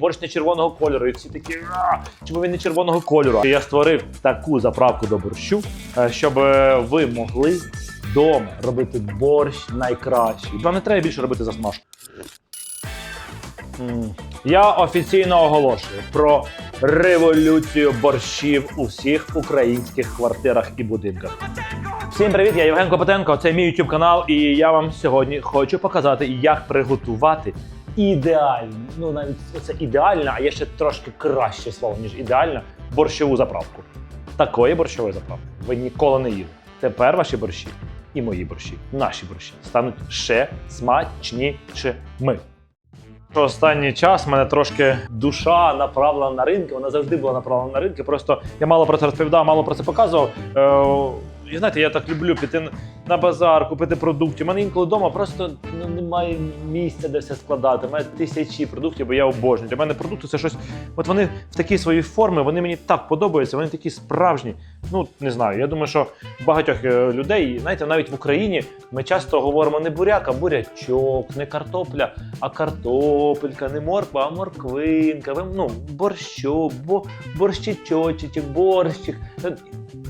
борщ не червоного кольору. І всі такі, «А, чому він не червоного кольору? Я створив таку заправку до борщу, е, щоб е, ви могли вдома робити борщ найкращий. Вам не треба більше робити засмажку. Я офіційно оголошую про революцію борщів у всіх українських квартирах і будинках. Всім привіт, я Євген Копотенко. Це мій YouTube канал, і я вам сьогодні хочу показати, як приготувати ідеальну, ну навіть це ідеальна, а є ще трошки краще слово, ніж ідеальна борщову заправку. Такої борщової заправки ви ніколи не їли. Тепер ваші борщі і мої борщі, наші борщі стануть ще смачнішими. Останній час мене трошки душа направлена на ринки. Вона завжди була направлена на ринки. Просто я мало про це розповідав, мало про це показував. Е, і знаєте, я так люблю піти на базар, купити продуктів. У мене інколи вдома просто ну, немає місця, де все складати. У мене тисячі продуктів, бо я обожнюю. Для мене продукти це щось. От вони в такій своїй формі, вони мені так подобаються, вони такі справжні. Ну не знаю. Я думаю, що багатьох е, людей, знаєте, навіть в Україні ми часто говоримо не буряк, а бурячок, не картопля, а картопелька, не морква, а морквинка. Ви- Ну, борщок, бо борщичочок, борщик. Е,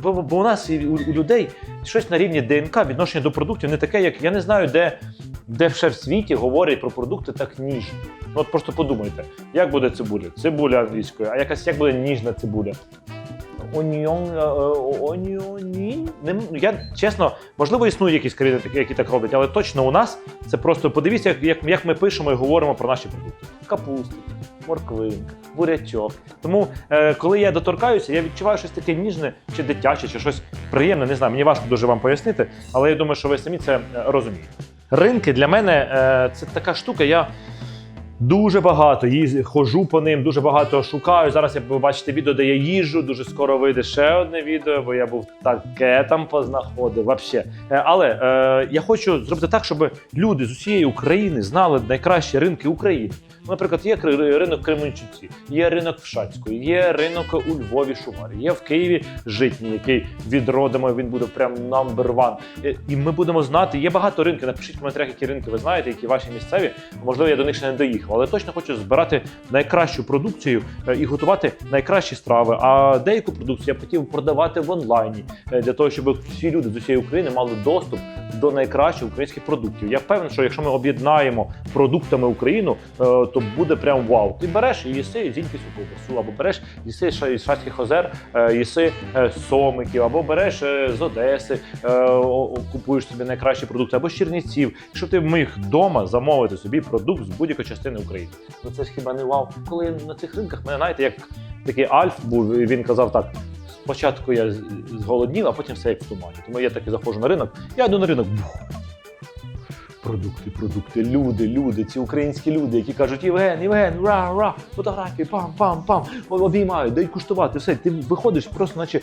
Бо, бо у нас у людей щось на рівні ДНК відношення до продуктів не таке, як я не знаю, де, де ще в світі говорять про продукти так ніжно. Ну, От просто подумайте, як буде цибуля? Цибуля англійською, а якась як буде ніжна цибуля? Оніон, е, е, м- Я чесно, можливо, існують якісь країни, які так роблять, але точно у нас це просто подивіться, як, як, ми пишемо і говоримо про наші продукти: капуста, морквинка, бурячок. Тому, е, коли я доторкаюся, я відчуваю щось таке ніжне чи дитяче, чи щось приємне. Не знаю, мені важко дуже вам пояснити, але я думаю, що ви самі це е, розумієте. Ринки для мене е, це така штука. Я Дуже багато їз... хожу по ним, дуже багато шукаю. Зараз як ви бачите відео, де я їжджу. Дуже скоро вийде ще одне відео, бо я був таке там познаходив. Вообще. Е, Але е, я хочу зробити так, щоб люди з усієї України знали найкращі ринки України. Наприклад, є ринок Кременчуці, є ринок в Шацьку, є ринок у Львові Шумарі, є в Києві Житній, який відродимо, він буде прям number one. Е, І ми будемо знати. Є багато ринків. Напишіть в коментарях, які ринки ви знаєте, які ваші місцеві. Можливо, я до них ще не доїхав, але точно хочу збирати найкращу продукцію е, і готувати найкращі страви. А деяку продукцію я б хотів продавати в онлайні е, для того, щоб всі люди з усієї України мали доступ до найкращих українських продуктів. Я впевнений, що якщо ми об'єднаємо продуктами Україну, е, то буде прям вау. Ти береш і їси зіньківську ковбасу, або береш їси ша- із Шацьких озер, е, їси е, сомиків, або береш е, з Одеси, е, купуєш собі найкращі продукти, або з Чернівців. Якщо ти міг вдома замовити собі продукт з будь-якої частини України, ну це ж хіба не вау? Коли на цих ринках мене знаєте, як такий Альф був, він казав так. Спочатку я зголоднів, а потім все як в тумані. Тому я таки заходжу на ринок. Я йду на ринок. Продукти, продукти, люди, люди, ці українські люди, які кажуть: Євген, Євген, ра, ра, фотографії, пам, пам, пам, обіймають, дай куштувати. Все, ти виходиш просто, наче,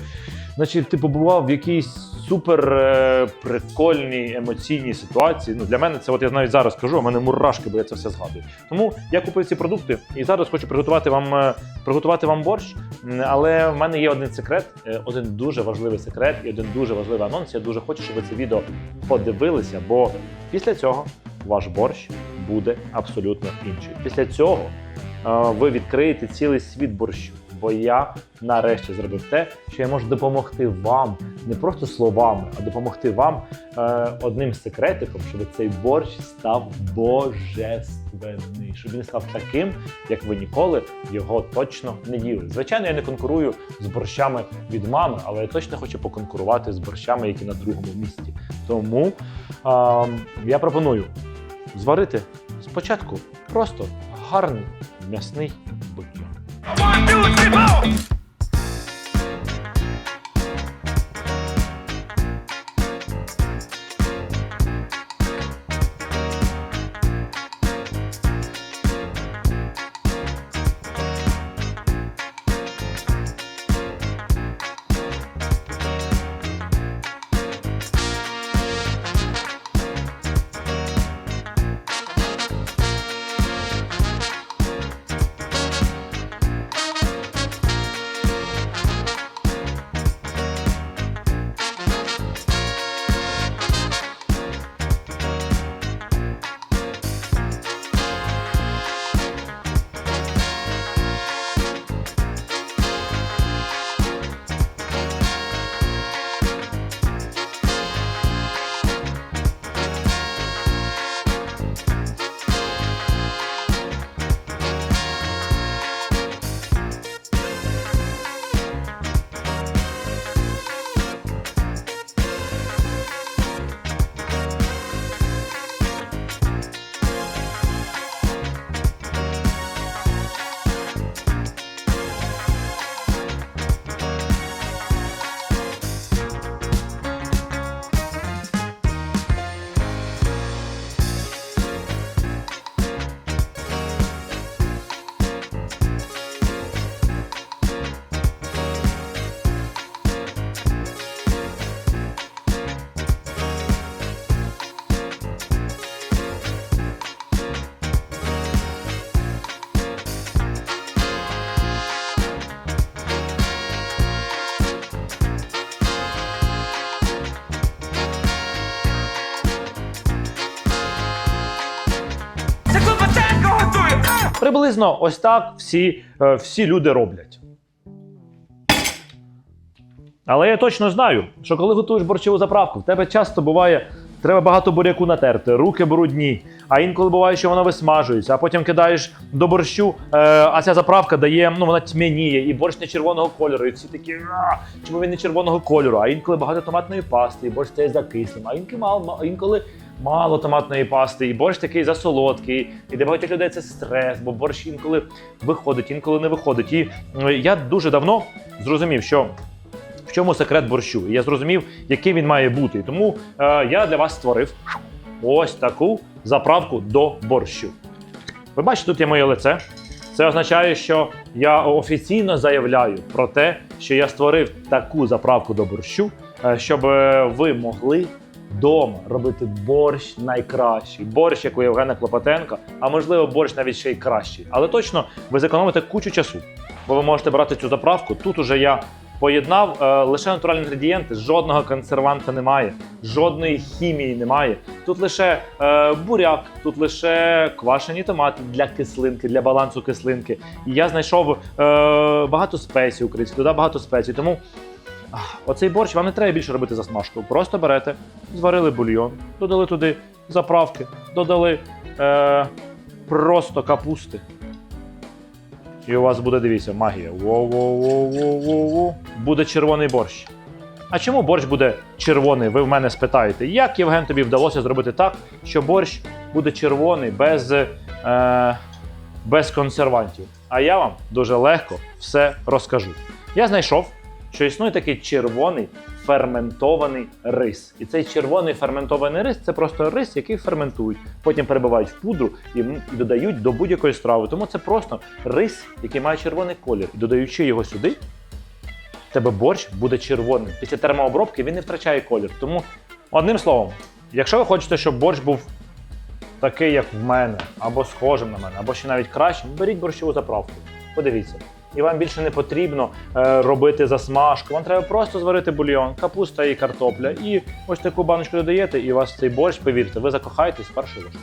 наче ти побував в якійсь супер е, прикольній емоційній ситуації. Ну для мене це, от я навіть зараз кажу, у мене мурашки, бо я це все згадую. Тому я купив ці продукти і зараз хочу приготувати вам, е, приготувати вам борщ. Але в мене є один секрет, е, один дуже важливий секрет і один дуже важливий анонс. Я дуже хочу, щоб ви це відео подивилися, бо після цього ваш борщ буде абсолютно інший. Після цього е, ви відкриєте цілий світ борщу. Бо я нарешті зробив те, що я можу допомогти вам не просто словами, а допомогти вам е, одним секретиком, щоб цей борщ став божественний, щоб він став таким, як ви ніколи його точно не їли. Звичайно, я не конкурую з борщами від мами, але я точно хочу поконкурувати з борщами, які на другому місці. Тому е, я пропоную зварити спочатку просто гарний м'ясний бульйон. Приблизно ось так всі, е, всі люди роблять. Але я точно знаю, що коли готуєш борщову заправку, в тебе часто буває, треба багато буряку натерти, руки брудні, а інколи буває, що воно висмажується, а потім кидаєш до борщу, е, а ця заправка дає, ну вона тьмяніє, і борщ не червоного кольору. І всі такі, чому він не червоного кольору? А інколи багато томатної пасти, і борщ стає закислим, а інколи інколи мало томатної пасти, і борщ такий засолодкий. І для багатьох людей це стрес, бо борщ інколи виходить, інколи не виходить. І е, я дуже давно зрозумів, що в чому секрет борщу. І я зрозумів, який він має бути. Тому е, я для вас створив ось таку заправку до борщу. Ви бачите, тут є моє лице. Це означає, що я офіційно заявляю про те, що я створив таку заправку до борщу, е, щоб е, ви могли вдома робити борщ найкращий. Борщ, як у Євгена Клопотенка, а можливо, борщ навіть ще й кращий. Але точно ви зекономите кучу часу, бо ви можете брати цю заправку. Тут уже я поєднав е, лише натуральні інгредієнти, жодного консерванта немає, жодної хімії немає. Тут лише е, буряк, тут лише квашені томати для кислинки, для балансу кислинки. І я знайшов е, багато спецій українських, туди багато спецій. Тому оцей борщ вам не треба більше робити засмажку. Просто берете, зварили бульйон, додали туди заправки, додали е, просто капусти. І у вас буде, дивіться, магія. Воу-воу-воу-воу-воу. Буде червоний борщ. А чому борщ буде червоний? Ви в мене спитаєте. Як Євген тобі вдалося зробити так, що борщ буде червоний без, е, без консервантів? А я вам дуже легко все розкажу. Я знайшов, що існує такий червоний ферментований рис. І цей червоний ферментований рис це просто рис, який ферментують, потім перебивають в пудру і, додають до будь-якої страви. Тому це просто рис, який має червоний колір. І додаючи його сюди, тебе борщ буде червоним. Після термообробки він не втрачає колір. Тому, одним словом, якщо ви хочете, щоб борщ був такий, як в мене, або схожим на мене, або ще навіть кращим, беріть борщову заправку. Подивіться. І вам більше не потрібно е, робити засмажку. Вам треба просто зварити бульйон, капуста і картопля. І ось таку баночку додаєте, і у вас цей борщ, повірте, ви закохаєтесь з першої ложки.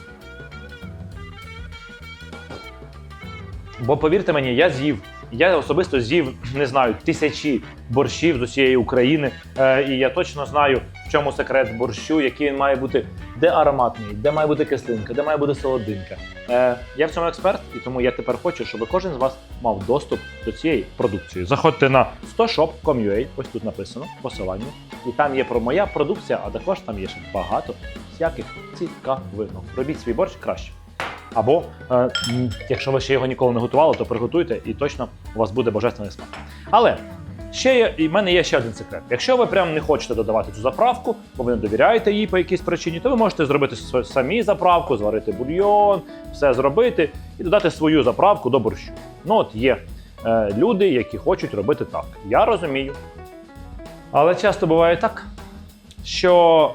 Бо повірте мені, я з'їв. Я особисто з'їв, не знаю, тисячі борщів з усієї України. Е, і я точно знаю, в чому секрет борщу, який він має бути, де ароматний, де має бути кислинка, де має бути солодинка. Е, я в цьому експерт, і тому я тепер хочу, щоб кожен з вас мав доступ до цієї продукції. Заходьте на 100shop.com.ua, ось тут написано посилання, і там є про моя продукція, а також там є ще багато всяких цікавинок. Робіть свій борщ краще. Або, е, якщо ви ще його ніколи не готували, то приготуйте і точно у вас буде божественний смак. Але ще є, і в мене є ще один секрет. Якщо ви прям не хочете додавати цю заправку, бо ви не довіряєте їй по якійсь причині, то ви можете зробити самі заправку, зварити бульйон, все зробити і додати свою заправку до борщу. Ну от є е, люди, які хочуть робити так. Я розумію. Але часто буває так, що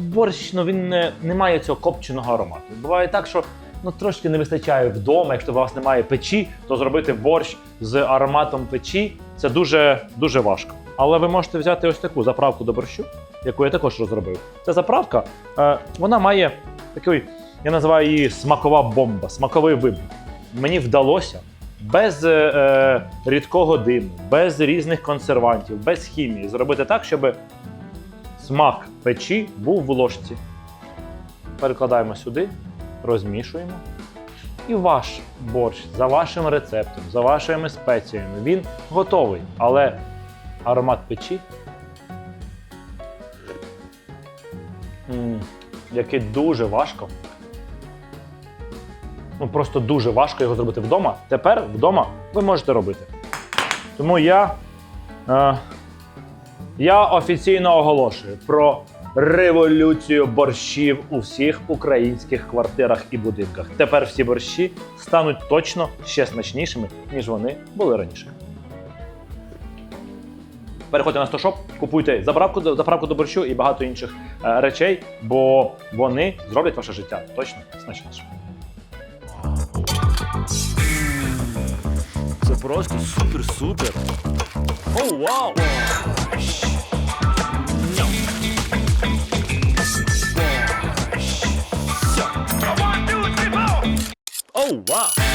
борщ ну, він не, не має цього копченого аромату. Буває так, що ну, трошки не вистачає вдома. Якщо у вас немає печі, то зробити борщ з ароматом печі це дуже, дуже важко. Але ви можете взяти ось таку заправку до борщу, яку я також розробив. Ця заправка е, вона має такий, я називаю її смакова бомба, смаковий вибух. Мені вдалося без е, е, рідкого диму, без різних консервантів, без хімії зробити так, щоб смак печі був в ложці. Перекладаємо сюди, розмішуємо. І ваш борщ за вашим рецептом, за вашими спеціями, він готовий. Але аромат печі, який дуже важко. Ну просто дуже важко його зробити вдома. Тепер вдома ви можете робити. Тому я. Е, я офіційно оголошую про революцію борщів у всіх українських квартирах і будинках. Тепер всі борщі стануть точно ще смачнішими, ніж вони були раніше. Переходьте на стошоп, купуйте заправку, заправку до борщу і багато інших е, речей, бо вони зроблять ваше життя точно смачнішим. Це просто супер-супер. О, вау! Oh, wow.